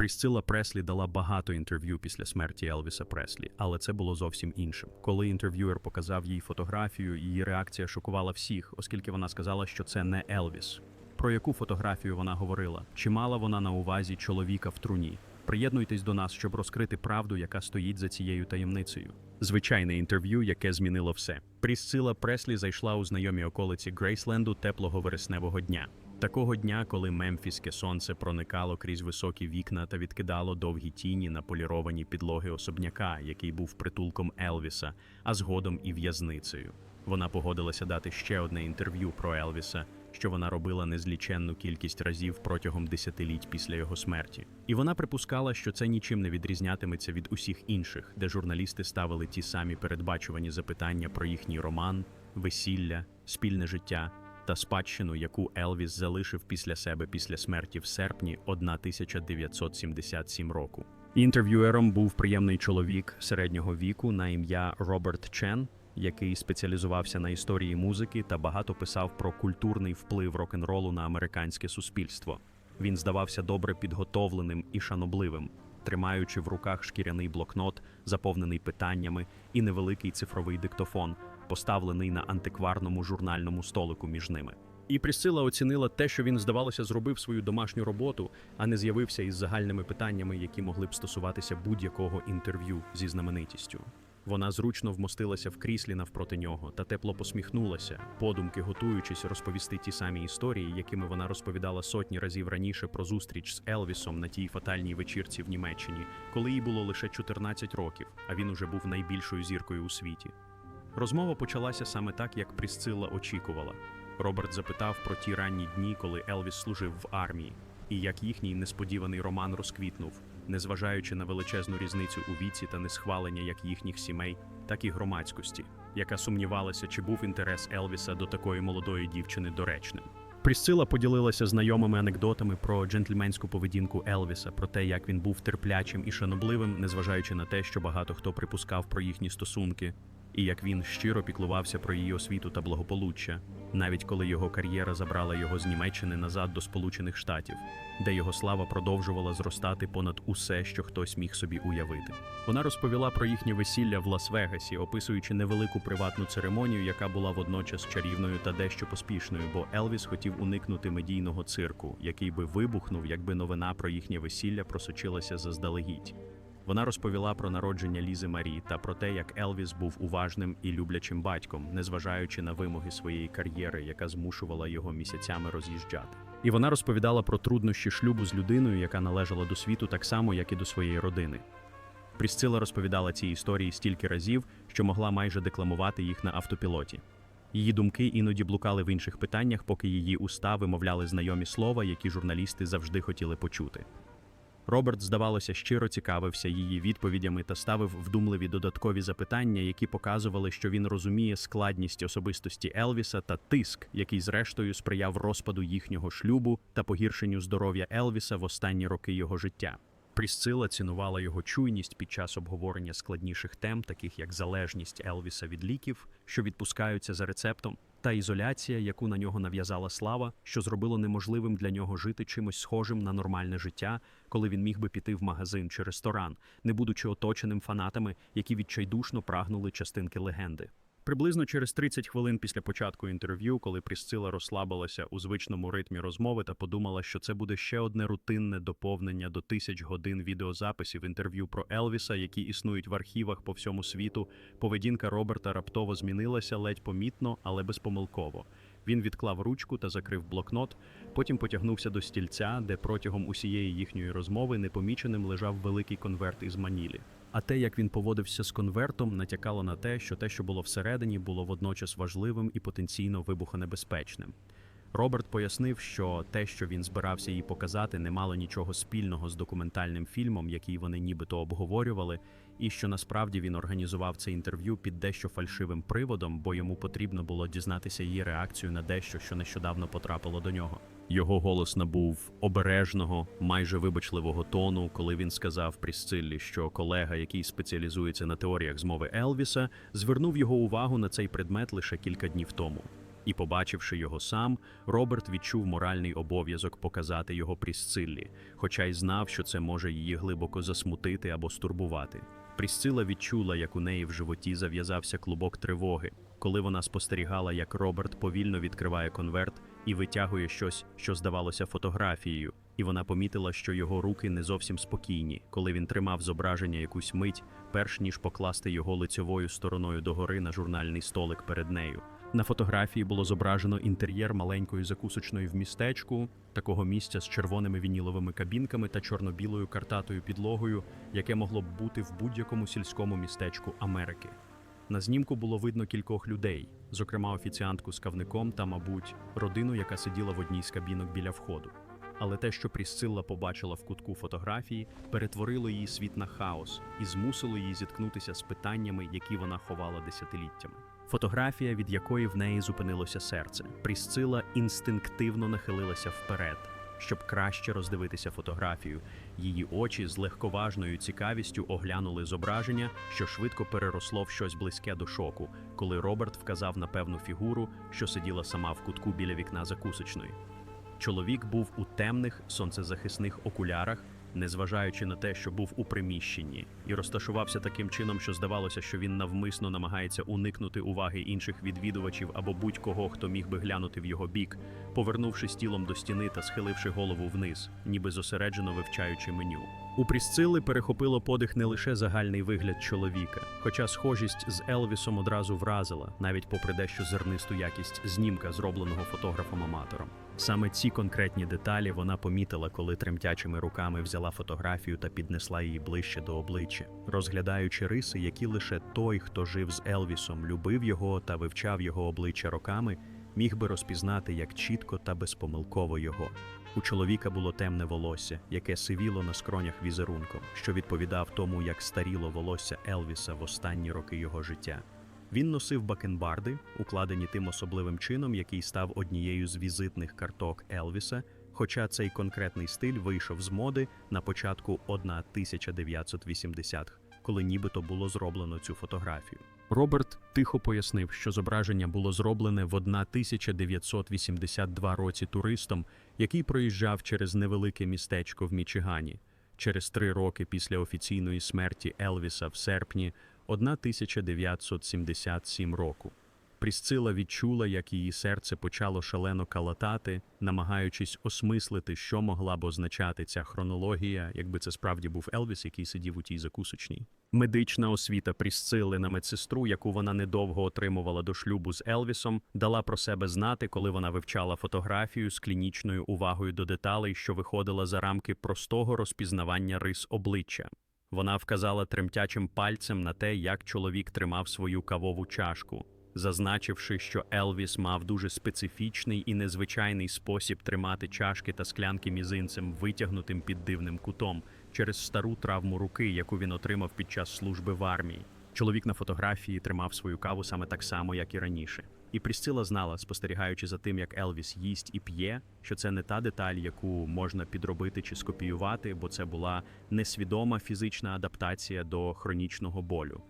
Прісцила Преслі дала багато інтерв'ю після смерті Елвіса Преслі, але це було зовсім іншим. Коли інтерв'юер показав їй фотографію, її реакція шокувала всіх, оскільки вона сказала, що це не Елвіс. Про яку фотографію вона говорила? Чи мала вона на увазі чоловіка в труні? Приєднуйтесь до нас, щоб розкрити правду, яка стоїть за цією таємницею. Звичайне інтерв'ю, яке змінило все. Прісцила Преслі зайшла у знайомі околиці Грейсленду теплого вересневого дня. Такого дня, коли мемфіське сонце проникало крізь високі вікна та відкидало довгі тіні на поліровані підлоги особняка, який був притулком Елвіса, а згодом і в'язницею. Вона погодилася дати ще одне інтерв'ю про Елвіса, що вона робила незліченну кількість разів протягом десятиліть після його смерті. І вона припускала, що це нічим не відрізнятиметься від усіх інших, де журналісти ставили ті самі передбачувані запитання про їхній роман, весілля, спільне життя та спадщину, яку Елвіс залишив після себе після смерті в серпні 1977 року. Інтерв'юером був приємний чоловік середнього віку на ім'я Роберт Чен, який спеціалізувався на історії музики та багато писав про культурний вплив рок-н-ролу на американське суспільство. Він здавався добре підготовленим і шанобливим, тримаючи в руках шкіряний блокнот, заповнений питаннями, і невеликий цифровий диктофон, поставлений на антикварному журнальному столику між ними. І Присцила оцінила те, що він, здавалося, зробив свою домашню роботу, а не з'явився із загальними питаннями, які могли б стосуватися будь-якого інтерв'ю зі знаменитістю. Вона зручно вмостилася в кріслі навпроти нього та тепло посміхнулася, подумки готуючись розповісти ті самі історії, якими вона розповідала сотні разів раніше про зустріч з Елвісом на тій фатальній вечірці в Німеччині, коли їй було лише 14 років, а він уже був найбільшою зіркою у світі. Розмова почалася саме так, як Прісцилла очікувала. Роберт запитав про ті ранні дні, коли Елвіс служив в армії, і як їхній несподіваний роман розквітнув, незважаючи на величезну різницю у віці та несхвалення як їхніх сімей, так і громадськості, яка сумнівалася, чи був інтерес Елвіса до такої молодої дівчини доречним. Прісцила поділилася знайомими анекдотами про джентльменську поведінку Елвіса, про те, як він був терплячим і шанобливим, незважаючи на те, що багато хто припускав про їхні стосунки, і як він щиро піклувався про її освіту та благополуччя, навіть коли його кар'єра забрала його з Німеччини назад до Сполучених Штатів, де його слава продовжувала зростати понад усе, що хтось міг собі уявити. Вона розповіла про їхнє весілля в Лас-Вегасі, описуючи невелику приватну церемонію, яка була водночас чарівною та дещо поспішною, бо Елвіс хотів уникнути медійного цирку, який би вибухнув, якби новина про їхнє весілля просочилася заздалегідь. Вона розповіла про народження Лізи Марі та про те, як Елвіс був уважним і люблячим батьком, незважаючи на вимоги своєї кар'єри, яка змушувала його місяцями роз'їжджати. І вона розповідала про труднощі шлюбу з людиною, яка належала до світу так само, як і до своєї родини. Прісцила розповідала ці історії стільки разів, що могла майже декламувати їх на автопілоті. Її думки іноді блукали в інших питаннях, поки її уста вимовляли знайомі слова, які журналісти завжди хотіли почути. Роберт, здавалося, щиро цікавився її відповідями та ставив вдумливі додаткові запитання, які показували, що він розуміє складність особистості Елвіса та тиск, який зрештою сприяв розпаду їхнього шлюбу та погіршенню здоров'я Елвіса в останні роки його життя. Прісцила цінувала його чуйність під час обговорення складніших тем, таких як залежність Елвіса від ліків, що відпускаються за рецептом, та ізоляція, яку на нього нав'язала слава, що зробило неможливим для нього жити чимось схожим на нормальне життя, коли він міг би піти в магазин чи ресторан, не будучи оточеним фанатами, які відчайдушно прагнули частинки легенди. Приблизно через 30 хвилин після початку інтерв'ю, коли Прісцила розслабилася у звичному ритмі розмови та подумала, що це буде ще одне рутинне доповнення до тисяч годин відеозаписів інтерв'ю про Елвіса, які існують в архівах по всьому світу, поведінка Роберта раптово змінилася ледь помітно, але безпомилково. Він відклав ручку та закрив блокнот, потім потягнувся до стільця, де протягом усієї їхньої розмови непоміченим лежав великий конверт із манілі. А те, як він поводився з конвертом, натякало на те, що те, що було всередині, було водночас важливим і потенційно вибухонебезпечним. Роберт пояснив, що те, що він збирався їй показати, не мало нічого спільного з документальним фільмом, який вони нібито обговорювали, і що насправді він організував це інтерв'ю під дещо фальшивим приводом, бо йому потрібно було дізнатися її реакцію на дещо, що нещодавно потрапило до нього. Його голос набув обережного, майже вибачливого тону, коли він сказав Прісциллі, що колега, який спеціалізується на теоріях змови Елвіса, звернув його увагу на цей предмет лише кілька днів тому. І, побачивши його сам, Роберт відчув моральний обов'язок показати його Прісциллі, хоча й знав, що це може її глибоко засмутити або стурбувати. Прісцила відчула, як у неї в животі зав'язався клубок тривоги, коли вона спостерігала, як Роберт повільно відкриває конверт і витягує щось, що здавалося фотографією, і вона помітила, що його руки не зовсім спокійні, коли він тримав зображення якусь мить, перш ніж покласти його лицьовою стороною догори на журнальний столик перед нею. На фотографії було зображено інтер'єр маленької закусочної в містечку, такого місця з червоними вініловими кабінками та чорно-білою картатою підлогою, яке могло б бути в будь-якому сільському містечку Америки. На знімку було видно кількох людей, зокрема офіціантку з кавником та, мабуть, родину, яка сиділа в одній з кабінок біля входу. Але те, що Прісцилла побачила в кутку фотографії, перетворило її світ на хаос і змусило її зіткнутися з питаннями, які вона ховала десятиліттями. Фотографія, від якої в неї зупинилося серце. Прісцила інстинктивно нахилилася вперед, щоб краще роздивитися фотографію. Її очі з легковажною цікавістю оглянули зображення, що швидко переросло в щось близьке до шоку, коли Роберт вказав на певну фігуру, що сиділа сама в кутку біля вікна закусочної. Чоловік був у темних сонцезахисних окулярах, незважаючи на те, що був у приміщенні, і розташувався таким чином, що здавалося, що він навмисно намагається уникнути уваги інших відвідувачів або будь-кого, хто міг би глянути в його бік, повернувшись тілом до стіни та схиливши голову вниз, ніби зосереджено вивчаючи меню. У Прісцили перехопило подих не лише загальний вигляд чоловіка, хоча схожість з Елвісом одразу вразила, навіть попри дещо зернисту якість знімка, зробленого фотографом-аматором. Саме ці конкретні деталі вона помітила, коли тремтячими руками взяла фотографію та піднесла її ближче до обличчя, розглядаючи риси, які лише той, хто жив з Елвісом, любив його та вивчав його обличчя роками, міг би розпізнати як чітко та безпомилково його. У чоловіка було темне волосся, яке сивіло на скронях візерунком, що відповідав тому, як старіло волосся Елвіса в останні роки його життя. Він носив бакенбарди, укладені тим особливим чином, який став однією з візитних карток Елвіса, хоча цей конкретний стиль вийшов з моди на початку 1980-х, коли нібито було зроблено цю фотографію. Роберт тихо пояснив, що зображення було зроблене в 1982 році туристом, який проїжджав через невелике містечко в Мічигані. Через три роки після офіційної смерті Елвіса в серпні 1977 року. Прісцила відчула, як її серце почало шалено калатати, намагаючись осмислити, що могла б означати ця хронологія, якби це справді був Елвіс, який сидів у тій закусочній. Медична освіта Прісцили на медсестру, яку вона недовго отримувала до шлюбу з Елвісом, дала про себе знати, коли вона вивчала фотографію з клінічною увагою до деталей, що виходила за рамки простого розпізнавання рис обличчя. Вона вказала тремтячим пальцем на те, як чоловік тримав свою кавову чашку, зазначивши, що Елвіс мав дуже специфічний і незвичайний спосіб тримати чашки та склянки мізинцем, витягнутим під дивним кутом, через стару травму руки, яку він отримав під час служби в армії. Чоловік на фотографії тримав свою каву саме так само, як і раніше. І Прісцила знала, спостерігаючи за тим, як Елвіс їсть і п'є, що це не та деталь, яку можна підробити чи скопіювати, бо це була несвідома фізична адаптація до хронічного болю.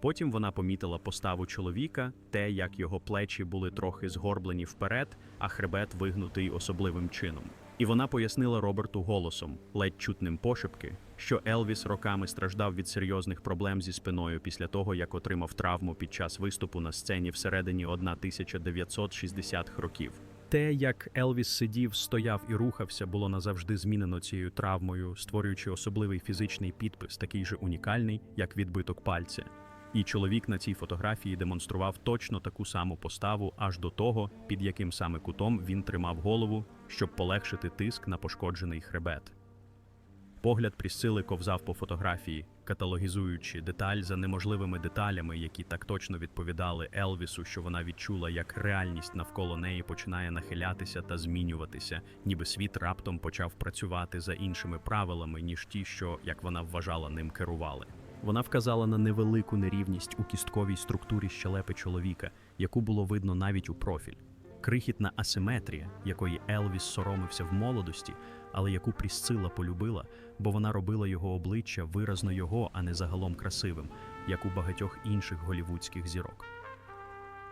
Потім вона помітила поставу чоловіка, те, як його плечі були трохи згорблені вперед, а хребет вигнутий особливим чином. І вона пояснила Роберту голосом, ледь чутним пошепки, що Елвіс роками страждав від серйозних проблем зі спиною після того, як отримав травму під час виступу на сцені всередині 1960-х років. Те, як Елвіс сидів, стояв і рухався, було назавжди змінено цією травмою, створюючи особливий фізичний підпис, такий же унікальний, як відбиток пальця. І чоловік на цій фотографії демонстрував точно таку саму поставу аж до того, під яким саме кутом він тримав голову, щоб полегшити тиск на пошкоджений хребет. Погляд Прісцили ковзав по фотографії, каталогізуючи деталь за неможливими деталями, які так точно відповідали Елвісу, що вона відчула, як реальність навколо неї починає нахилятися та змінюватися, ніби світ раптом почав працювати за іншими правилами, ніж ті, що, як вона вважала, ним керували. Вона вказала на невелику нерівність у кістковій структурі щелепи чоловіка, яку було видно навіть у профіль. Крихітна асиметрія, якої Елвіс соромився в молодості, але яку Прісцила полюбила, бо вона робила його обличчя виразно його, а не загалом красивим, як у багатьох інших голівудських зірок.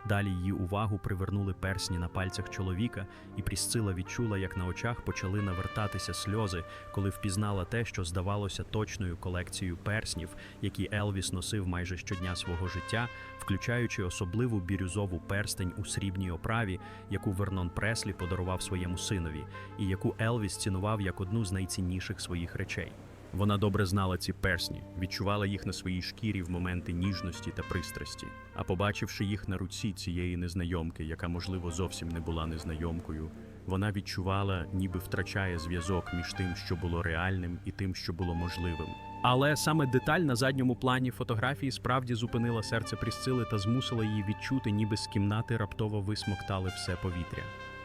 Далі її увагу привернули персні на пальцях чоловіка, і Прісцила відчула, як на очах почали навертатися сльози, коли впізнала те, що здавалося точною колекцією перснів, які Елвіс носив майже щодня свого життя, включаючи особливу бірюзову перстень у срібній оправі, яку Вернон Преслі подарував своєму синові, і яку Елвіс цінував як одну з найцінніших своїх речей. Вона добре знала ці персні, відчувала їх на своїй шкірі в моменти ніжності та пристрасті. А побачивши їх на руці цієї незнайомки, яка, можливо, зовсім не була незнайомкою, вона відчувала, ніби втрачає зв'язок між тим, що було реальним, і тим, що було можливим. Але саме деталь на задньому плані фотографії справді зупинила серце Прісцили та змусила її відчути, ніби з кімнати раптово висмоктали все повітря.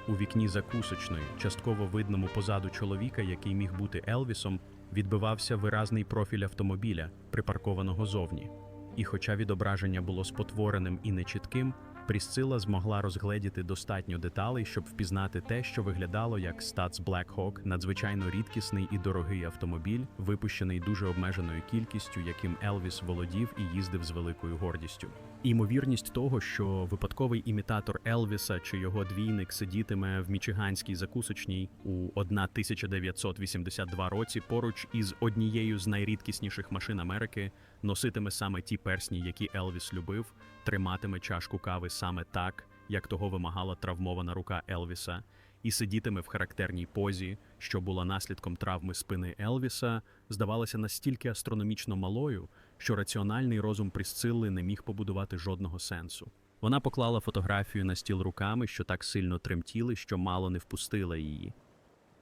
У вікні закусочної, частково видному позаду чоловіка, який міг бути Елвісом, відбивався виразний профіль автомобіля, припаркованого зовні. І хоча відображення було спотвореним і нечітким, Прісцила змогла розгледіти достатньо деталей, щоб впізнати те, що виглядало як Stats Black Hawk, надзвичайно рідкісний і дорогий автомобіль, випущений дуже обмеженою кількістю, яким Елвіс володів і їздив з великою гордістю. Імовірність того, що випадковий імітатор Елвіса чи його двійник сидітиме в мічиганській закусочній у 1982 році поруч із однією з найрідкісніших машин Америки, носитиме саме ті персні, які Елвіс любив, триматиме чашку кави саме так, як того вимагала травмована рука Елвіса, і сидітиме в характерній позі, що була наслідком травми спини Елвіса, здавалася настільки астрономічно малою, що раціональний розум Прісцилли не міг побудувати жодного сенсу. Вона поклала фотографію на стіл руками, що так сильно тремтіли, що мало не впустила її,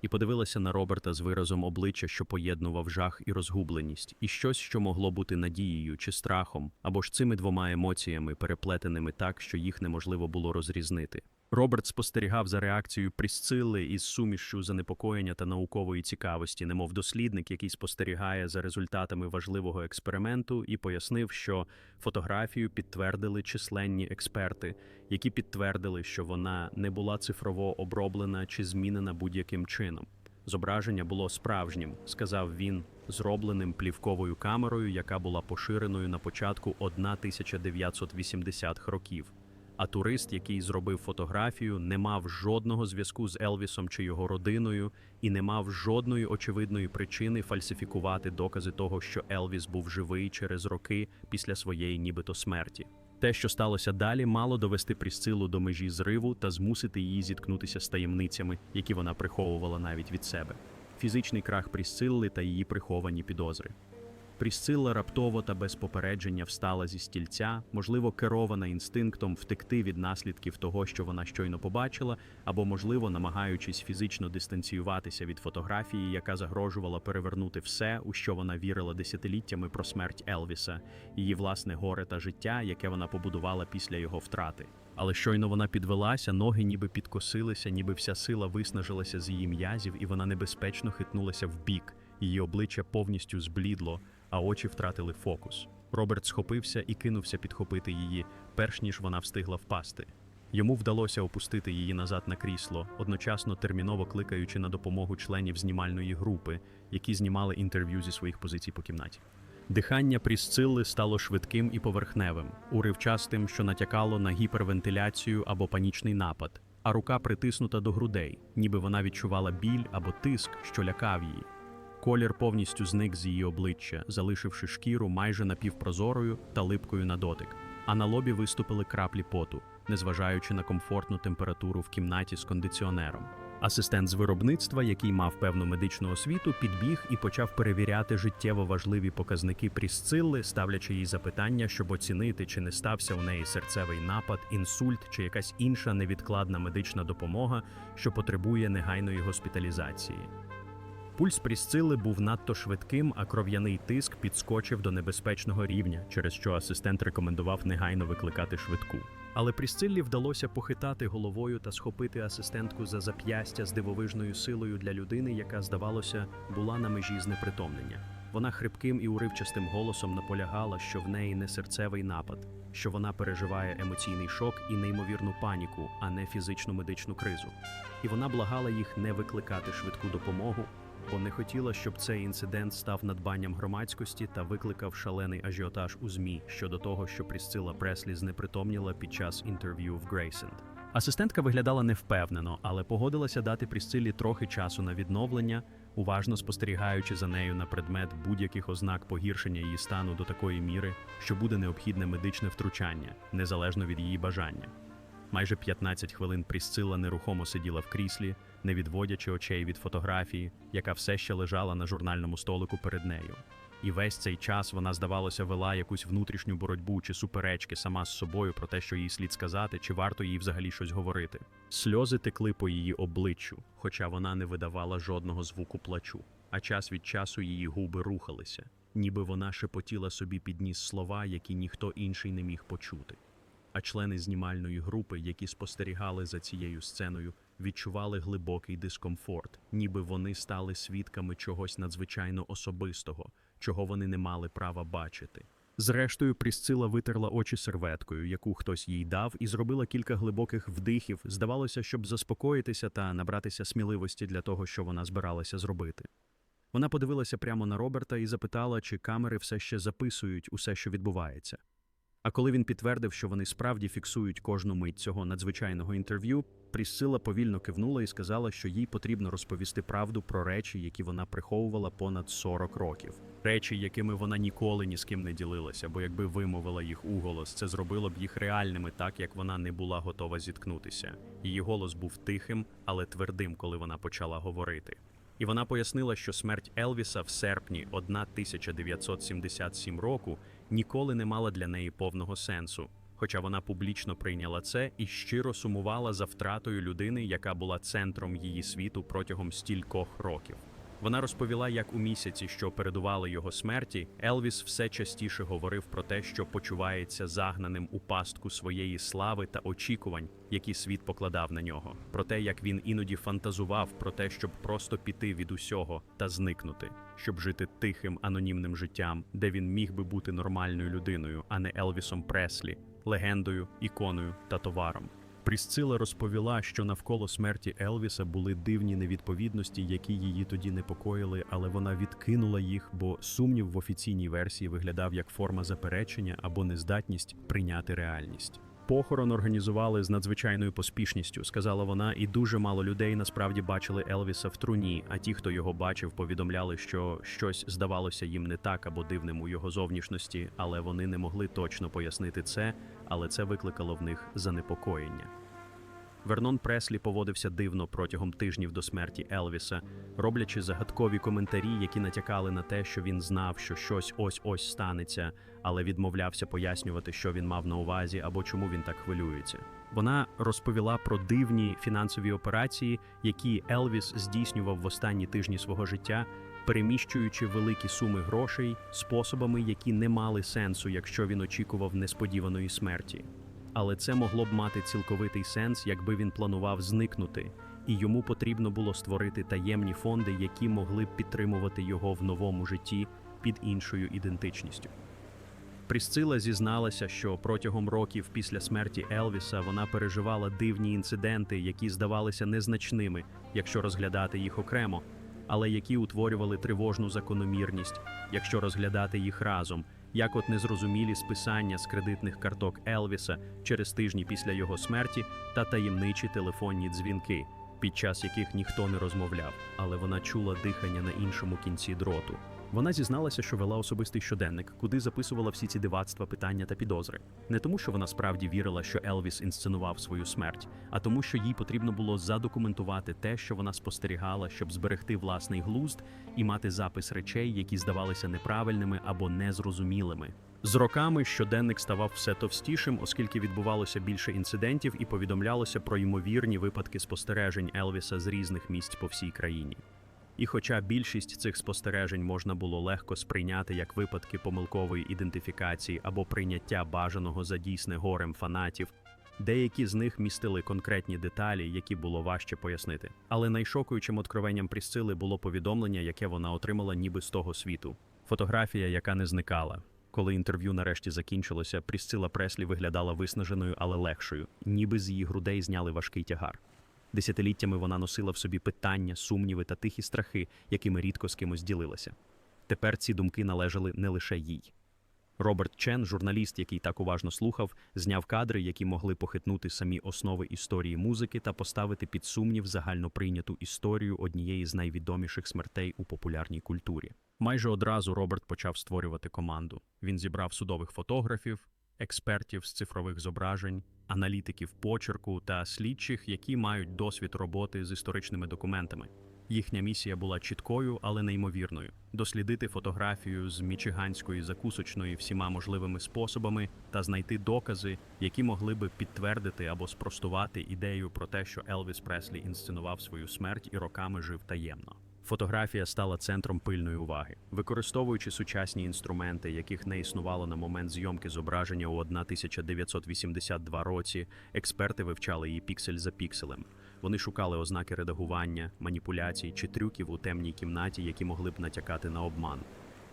і подивилася на Роберта з виразом обличчя, що поєднував жах і розгубленість, і щось, що могло бути надією чи страхом, або ж цими двома емоціями, переплетеними так, що їх неможливо було розрізнити. Роберт спостерігав за реакцією Прісцили із сумішшю занепокоєння та наукової цікавості, немов дослідник, який спостерігає за результатами важливого експерименту, і пояснив, що фотографію підтвердили численні експерти, які підтвердили, що вона не була цифрово оброблена чи змінена будь-яким чином. Зображення було справжнім, сказав він, зробленим плівковою камерою, яка була поширеною на початку 1980-х років. А турист, який зробив фотографію, не мав жодного зв'язку з Елвісом чи його родиною і не мав жодної очевидної причини фальсифікувати докази того, що Елвіс був живий через роки після своєї нібито смерті. Те, що сталося далі, мало довести Прісцилу до межі зриву та змусити її зіткнутися з таємницями, які вона приховувала навіть від себе. Фізичний крах Прісцилли та її приховані підозри. Прісцилла раптово та без попередження встала зі стільця, можливо, керована інстинктом втекти від наслідків того, що вона щойно побачила, або, можливо, намагаючись фізично дистанціюватися від фотографії, яка загрожувала перевернути все, у що вона вірила десятиліттями про смерть Елвіса, її власне горе та життя, яке вона побудувала після його втрати. Але щойно вона підвелася, ноги ніби підкосилися, ніби вся сила виснажилася з її м'язів, і вона небезпечно хитнулася вбік. Її обличчя повністю зблідло, а очі втратили фокус. Роберт схопився і кинувся підхопити її, перш ніж вона встигла впасти. Йому вдалося опустити її назад на крісло, одночасно терміново кликаючи на допомогу членів знімальної групи, які знімали інтерв'ю зі своїх позицій по кімнаті. Дихання Прісцилли стало швидким і поверхневим, уривчастим, що натякало на гіпервентиляцію або панічний напад, а рука притиснута до грудей, ніби вона відчувала біль або тиск, що лякав її. Колір повністю зник з її обличчя, залишивши шкіру майже напівпрозорою та липкою на дотик, а на лобі виступили краплі поту, незважаючи на комфортну температуру в кімнаті з кондиціонером. Асистент з виробництва, який мав певну медичну освіту, підбіг і почав перевіряти життєво важливі показники Прісцилли, ставлячи їй запитання, щоб оцінити, чи не стався у неї серцевий напад, інсульт чи якась інша невідкладна медична допомога, що потребує негайної госпіталізації. Пульс Прісцили був надто швидким, а кров'яний тиск підскочив до небезпечного рівня, через що асистент рекомендував негайно викликати швидку. Але Прісциллі вдалося похитати головою та схопити асистентку за зап'ястя з дивовижною силою для людини, яка, здавалося, була на межі знепритомлення. Вона хрипким і уривчастим голосом наполягала, що в неї не серцевий напад, що вона переживає емоційний шок і неймовірну паніку, а не фізичну медичну кризу. І вона благала їх не викликати швидку допомогу, бо не хотіла, щоб цей інцидент став надбанням громадськості та викликав шалений ажіотаж у ЗМІ щодо того, що Прісцила Преслі знепритомніла під час інтерв'ю в Грейсенд. Асистентка виглядала невпевнено, але погодилася дати Прісцилі трохи часу на відновлення, уважно спостерігаючи за нею на предмет будь-яких ознак погіршення її стану до такої міри, що буде необхідне медичне втручання, незалежно від її бажання. Майже 15 хвилин Прісцила нерухомо сиділа в кріслі, не відводячи очей від фотографії, яка все ще лежала на журнальному столику перед нею. І весь цей час вона, здавалося, вела якусь внутрішню боротьбу чи суперечки сама з собою про те, що їй слід сказати, чи варто їй взагалі щось говорити. Сльози текли по її обличчю, хоча вона не видавала жодного звуку плачу, а час від часу її губи рухалися, ніби вона шепотіла собі під ніс слова, які ніхто інший не міг почути. А члени знімальної групи, які спостерігали за цією сценою, відчували глибокий дискомфорт, ніби вони стали свідками чогось надзвичайно особистого, чого вони не мали права бачити. Зрештою, Прісцила витерла очі серветкою, яку хтось їй дав, і зробила кілька глибоких вдихів, здавалося, щоб заспокоїтися та набратися сміливості для того, що вона збиралася зробити. Вона подивилася прямо на Роберта і запитала, чи камери все ще записують усе, що відбувається. А коли він підтвердив, що вони справді фіксують кожну мить цього надзвичайного інтерв'ю, Прісцила повільно кивнула і сказала, що їй потрібно розповісти правду про речі, які вона приховувала понад 40 років. Речі, якими вона ніколи ні з ким не ділилася, бо якби вимовила їх уголос, це зробило б їх реальними, так як вона не була готова зіткнутися. Її голос був тихим, але твердим, коли вона почала говорити. І вона пояснила, що смерть Елвіса в серпні 1977 року ніколи не мала для неї повного сенсу, хоча вона публічно прийняла це і щиро сумувала за втратою людини, яка була центром її світу протягом стількох років. Вона розповіла, як у місяці, що передували його смерті, Елвіс все частіше говорив про те, що почувається загнаним у пастку своєї слави та очікувань, які світ покладав на нього, про те, як він іноді фантазував про те, щоб просто піти від усього та зникнути, щоб жити тихим анонімним життям, де він міг би бути нормальною людиною, а не Елвісом Преслі, легендою, іконою та товаром. Прісцила розповіла, що навколо смерті Елвіса були дивні невідповідності, які її тоді непокоїли, але вона відкинула їх, бо сумнів в офіційній версії виглядав як форма заперечення або нездатність прийняти реальність. Похорон організували з надзвичайною поспішністю, сказала вона, і дуже мало людей насправді бачили Елвіса в труні. А ті, хто його бачив, повідомляли, що щось здавалося їм не так або дивним у його зовнішності, але вони не могли точно пояснити це, але це викликало в них занепокоєння. Вернон Преслі поводився дивно протягом тижнів до смерті Елвіса, роблячи загадкові коментарі, які натякали на те, що він знав, що щось ось ось станеться, але відмовлявся пояснювати, що він мав на увазі або чому він так хвилюється. Вона розповіла про дивні фінансові операції, які Елвіс здійснював в останні тижні свого життя, переміщуючи великі суми грошей способами, які не мали сенсу, якщо він очікував несподіваної смерті. Але це могло б мати цілковитий сенс, якби він планував зникнути, і йому потрібно було створити таємні фонди, які могли б підтримувати його в новому житті під іншою ідентичністю. Прісцила зізналася, що протягом років після смерті Елвіса вона переживала дивні інциденти, які здавалися незначними, якщо розглядати їх окремо, але які утворювали тривожну закономірність, якщо розглядати їх разом, як от незрозумілі списання з кредитних карток Елвіса через тижні після його смерті та таємничі телефонні дзвінки, під час яких ніхто не розмовляв, але вона чула дихання на іншому кінці дроту. Вона зізналася, що вела особистий щоденник, куди записувала всі ці дивацтва, питання та підозри. Не тому, що вона справді вірила, що Елвіс інсценував свою смерть, а тому, що їй потрібно було задокументувати те, що вона спостерігала, щоб зберегти власний глузд і мати запис речей, які здавалися неправильними або незрозумілими. З роками щоденник ставав все товстішим, оскільки відбувалося більше інцидентів і повідомлялося про ймовірні випадки спостережень Елвіса з різних місць по всій країні. І хоча більшість цих спостережень можна було легко сприйняти як випадки помилкової ідентифікації або прийняття бажаного за дійсне горем фанатів, деякі з них містили конкретні деталі, які було важче пояснити. Але найшокуючим откровенням Прісцили було повідомлення, яке вона отримала ніби з того світу. Фотографія, яка не зникала. Коли інтерв'ю нарешті закінчилося, Прісцила Преслі виглядала виснаженою, але легшою, ніби з її грудей зняли важкий тягар. Десятиліттями вона носила в собі питання, сумніви та тихі страхи, якими рідко з кимось ділилася. Тепер ці думки належали не лише їй. Роберт Чен, журналіст, який так уважно слухав, зняв кадри, які могли похитнути самі основи історії музики та поставити під сумнів загальноприйняту історію однієї з найвідоміших смертей у популярній культурі. Майже одразу Роберт почав створювати команду. Він зібрав судових фотографів, експертів з цифрових зображень, аналітиків почерку та слідчих, які мають досвід роботи з історичними документами. Їхня місія була чіткою, але неймовірною дослідити фотографію з мічиганської закусочної всіма можливими способами та знайти докази, які могли би підтвердити або спростувати ідею про те, що Елвіс Преслі інсценував свою смерть і роками жив таємно. Фотографія стала центром пильної уваги, використовуючи сучасні інструменти, яких не існувало на момент зйомки зображення у 1982 році. Експерти вивчали її піксель за пікселем. Вони шукали ознаки редагування, маніпуляцій чи трюків у темній кімнаті, які могли б натякати на обман.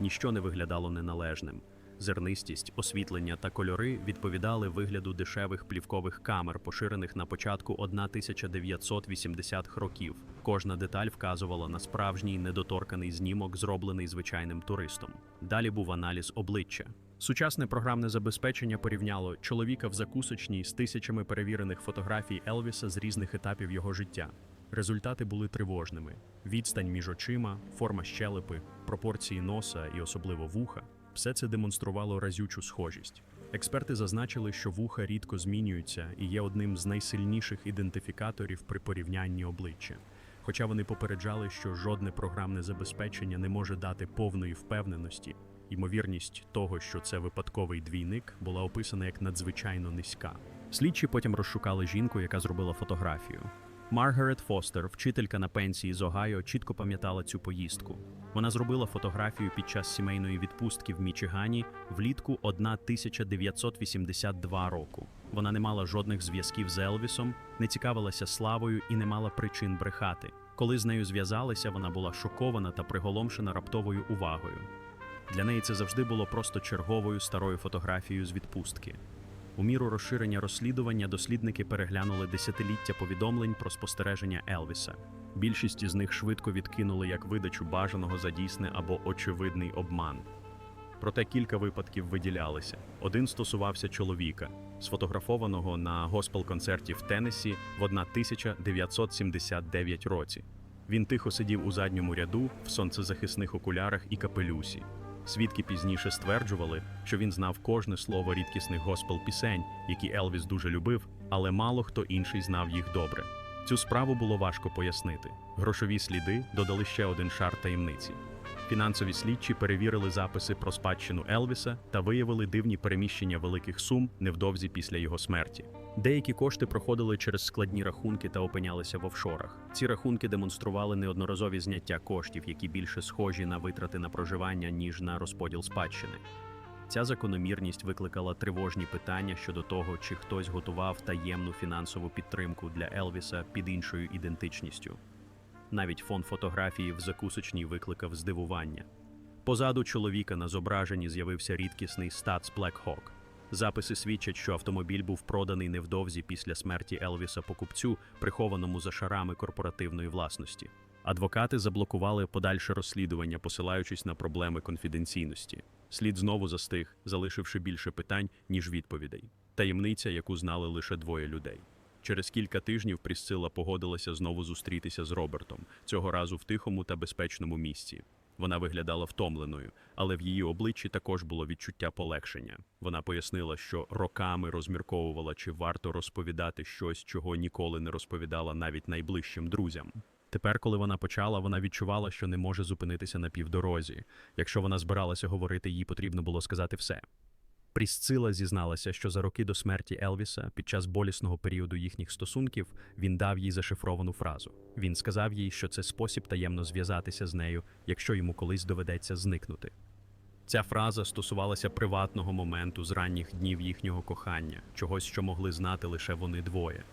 Ніщо не виглядало неналежним. Зернистість, освітлення та кольори відповідали вигляду дешевих плівкових камер, поширених на початку 1980-х років. Кожна деталь вказувала на справжній недоторканий знімок, зроблений звичайним туристом. Далі був аналіз обличчя. Сучасне програмне забезпечення порівняло чоловіка в закусочній з тисячами перевірених фотографій Елвіса з різних етапів його життя. Результати були тривожними: відстань між очима, форма щелепи, пропорції носа і особливо вуха. Все це демонструвало разючу схожість. Експерти зазначили, що вуха рідко змінюються і є одним з найсильніших ідентифікаторів при порівнянні обличчя. Хоча вони попереджали, що жодне програмне забезпечення не може дати повної впевненості, ймовірність того, що це випадковий двійник, була описана як надзвичайно низька. Слідчі потім розшукали жінку, яка зробила фотографію. Маргарет Фостер, вчителька на пенсії з Огайо, чітко пам'ятала цю поїздку. Вона зробила фотографію під час сімейної відпустки в Мічигані влітку 1982 року. Вона не мала жодних зв'язків з Елвісом, не цікавилася славою і не мала причин брехати. Коли з нею зв'язалися, вона була шокована та приголомшена раптовою увагою. Для неї це завжди було просто черговою старою фотографією з відпустки. У міру розширення розслідування дослідники переглянули десятиліття повідомлень про спостереження Елвіса. Більшість із них швидко відкинули як видачу бажаного за дійсне або очевидний обман. Проте кілька випадків виділялися. Один стосувався чоловіка, сфотографованого на госпел-концерті в Теннесі в 1979 році. Він тихо сидів у задньому ряду в сонцезахисних окулярах і капелюсі. Свідки пізніше стверджували, що він знав кожне слово рідкісних госпел-пісень, які Елвіс дуже любив, але мало хто інший знав їх добре. Цю справу було важко пояснити. Грошові сліди додали ще один шар таємниці. Фінансові слідчі перевірили записи про спадщину Елвіса та виявили дивні переміщення великих сум невдовзі після його смерті. Деякі кошти проходили через складні рахунки та опинялися в офшорах. Ці рахунки демонстрували неодноразові зняття коштів, які більше схожі на витрати на проживання, ніж на розподіл спадщини. Ця закономірність викликала тривожні питання щодо того, чи хтось готував таємну фінансову підтримку для Елвіса під іншою ідентичністю. Навіть фон фотографії в закусочній викликав здивування. Позаду чоловіка на зображенні з'явився рідкісний стац Black Hawk. Записи свідчать, що автомобіль був проданий невдовзі після смерті Елвіса покупцю, прихованому за шарами корпоративної власності. Адвокати заблокували подальше розслідування, посилаючись на проблеми конфіденційності. Слід знову застиг, залишивши більше питань, ніж відповідей. Таємниця, яку знали лише двоє людей. Через кілька тижнів Прісцила погодилася знову зустрітися з Робертом, цього разу в тихому та безпечному місці. Вона виглядала втомленою, але в її обличчі також було відчуття полегшення. Вона пояснила, що роками розмірковувала, чи варто розповідати щось, чого ніколи не розповідала навіть найближчим друзям. Тепер, коли вона почала, вона відчувала, що не може зупинитися на півдорозі. Якщо вона збиралася говорити, їй потрібно було сказати все. Прісцила зізналася, що за роки до смерті Елвіса, під час болісного періоду їхніх стосунків, він дав їй зашифровану фразу. Він сказав їй, що це спосіб таємно зв'язатися з нею, якщо йому колись доведеться зникнути. Ця фраза стосувалася приватного моменту з ранніх днів їхнього кохання, чогось, що могли знати лише вони двоє.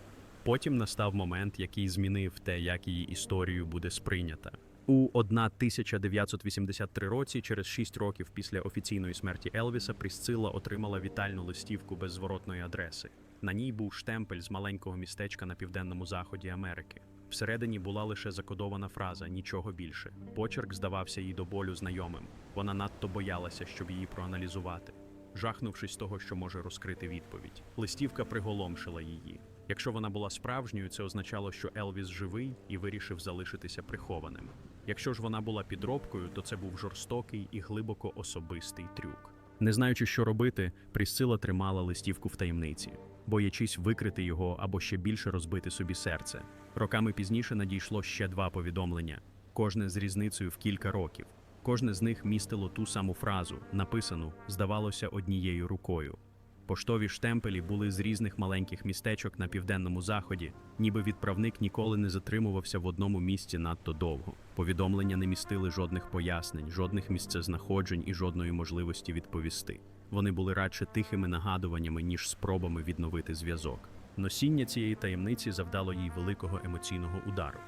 Потім настав момент, який змінив те, як її історію буде сприйнята. У 1983 році, через 6 років після офіційної смерті Елвіса, Прісцила отримала вітальну листівку без зворотної адреси. На ній був штемпель з маленького містечка на південному заході Америки. Всередині була лише закодована фраза нічого більше. Почерк здавався їй до болю знайомим. Вона надто боялася, щоб її проаналізувати, жахнувшись того, що може розкрити відповідь. Листівка приголомшила її. Якщо вона була справжньою, це означало, що Елвіс живий і вирішив залишитися прихованим. Якщо ж вона була підробкою, то це був жорстокий і глибоко особистий трюк. Не знаючи, що робити, Прісцила тримала листівку в таємниці, боячись викрити його або ще більше розбити собі серце. Роками пізніше надійшло ще два повідомлення, кожне з різницею в кілька років. Кожне з них містило ту саму фразу, написану, здавалося, однією рукою. Поштові штемпелі були з різних маленьких містечок на південному заході, ніби відправник ніколи не затримувався в одному місці надто довго. Повідомлення не містили жодних пояснень, жодних місцезнаходжень і жодної можливості відповісти. Вони були радше тихими нагадуваннями, ніж спробами відновити зв'язок. Носіння цієї таємниці завдало їй великого емоційного удару.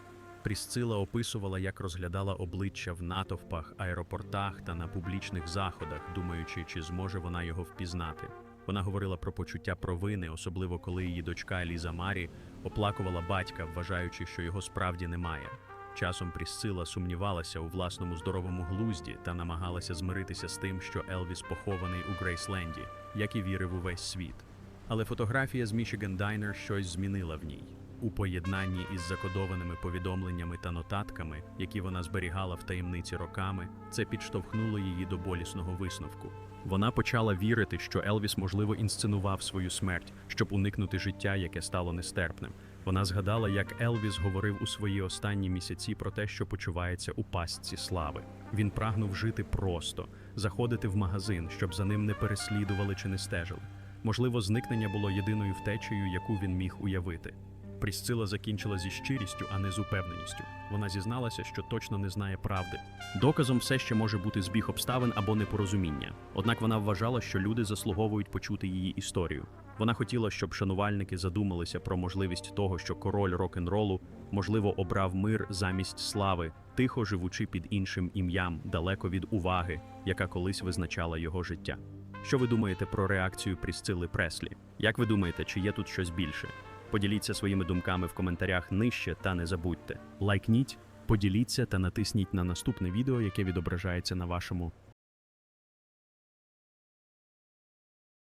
Прісцила описувала, як розглядала обличчя в натовпах, аеропортах та на публічних заходах, думаючи, чи зможе вона його впізнати. Вона говорила про почуття провини, особливо коли її дочка Еліза Марі оплакувала батька, вважаючи, що його справді немає. Часом Прісцила сумнівалася у власному здоровому глузді та намагалася змиритися з тим, що Елвіс похований у Грейсленді, як і вірив увесь світ. Але фотографія з Michigan Diner щось змінила в ній. У поєднанні із закодованими повідомленнями та нотатками, які вона зберігала в таємниці роками, це підштовхнуло її до болісного висновку. Вона почала вірити, що Елвіс, можливо, інсценував свою смерть, щоб уникнути життя, яке стало нестерпним. Вона згадала, як Елвіс говорив у свої останні місяці про те, що почувається у пастці слави. Він прагнув жити просто, заходити в магазин, щоб за ним не переслідували чи не стежили. Можливо, зникнення було єдиною втечею, яку він міг уявити. Прісцила закінчила зі щирістю, а не з упевненістю. Вона зізналася, що точно не знає правди. Доказом все ще може бути збіг обставин або непорозуміння. Однак вона вважала, що люди заслуговують почути її історію. Вона хотіла, щоб шанувальники задумалися про можливість того, що король рок-н-ролу можливо обрав мир замість слави, тихо живучи під іншим ім'ям, далеко від уваги, яка колись визначала його життя. Що ви думаєте про реакцію Прісцили Преслі? Як ви думаєте, чи є тут щось більше? Поділіться своїми думками в коментарях нижче та не забудьте. Лайкніть, поділіться та натисніть на наступне відео, яке відображається на вашому